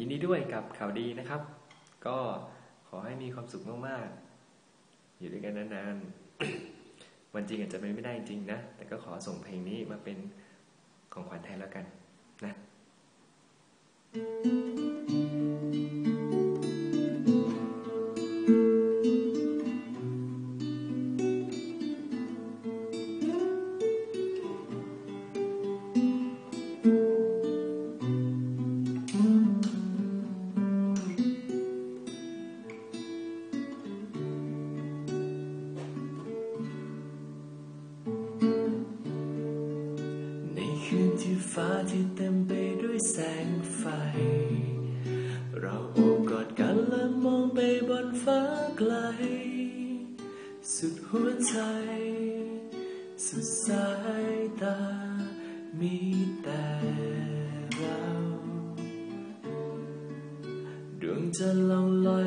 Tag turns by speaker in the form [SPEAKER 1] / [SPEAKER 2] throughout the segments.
[SPEAKER 1] ยินดีด้วยกับข่าวดีนะครับ ก็ขอให้มีความสุขมากๆ อยู่ด้วยกันนานๆวันจริงอาจจะเป็นไม่ได้จริงนะ แต่ก็ขอส่งเพลงนี้มาเป็นของขวัญแทนแล้วกันนะ
[SPEAKER 2] ใน ที่ฟ้าที่เต็มไปด้วยแสงไฟ เราโอบกอดกันและมองไปบนฟ้าไกล สุดหัวใจ สุดสายตา มีแต่เรา ดวงจะล่องลอย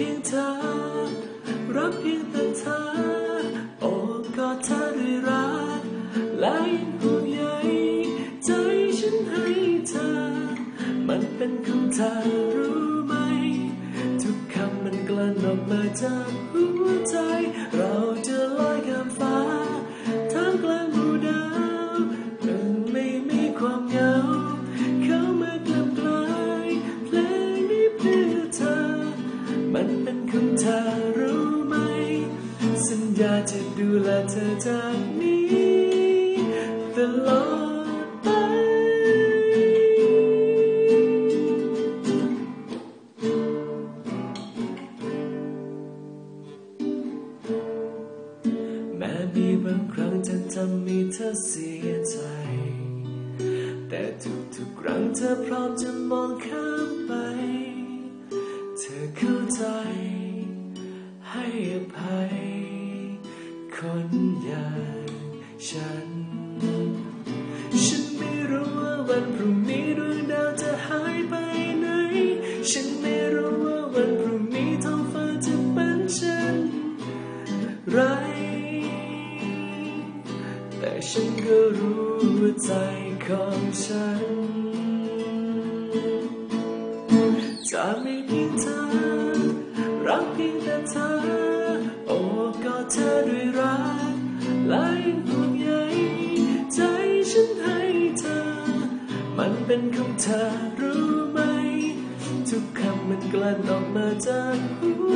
[SPEAKER 2] พียงเธอ รักเพียงแต่เธอ โอ้กอดเธอด้วยรักและยังห่วงใยใจฉันให้เธอ มันเป็นคำเธอรู้ไหม ทุกคำมันกลั่นออกมาจากหัวใจ เราจะ องเธอรู้ไหม สัญญาจะดูแลเธอจากนี้ตลอดไปแม้มีบางครั้งจะทำให้เธอเสียใจ แต่ทุกๆครั้งเธอพร้อมจะมองข้ามไป ไรแต่ฉันก็รู้ว่าใจของฉัน จะไม่เพียงเธอ รักเพียงแต่เธอ โอ้กอดเธอด้วยรักและยังห่วงใยใจฉันให้เธอ มันเป็นของเธอรู้ไหม ทุกคำมันกลั่นออกมาจากหัว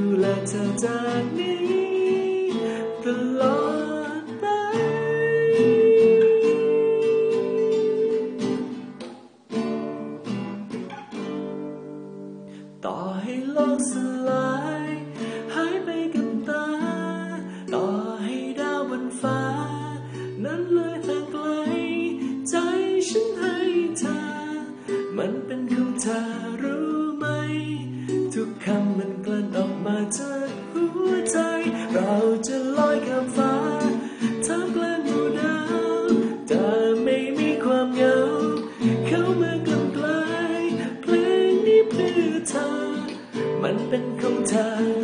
[SPEAKER 2] ดูแลเธอจากนี้ตลอดไป ต่อให้โลกสลาย หายไปกับตา ต่อให้ดาวบนฟ้า นั้นเลยทางไกล ใจฉันให้เธอ มันเป็นของเธอ เราจะลอยข้ามฟ้าท่ามกลางหมู่ดาวแต่ไม่มีความเหงา เข้ามากลับกลเพลงนี้เพื่อเธอ มันเป็นของเธอ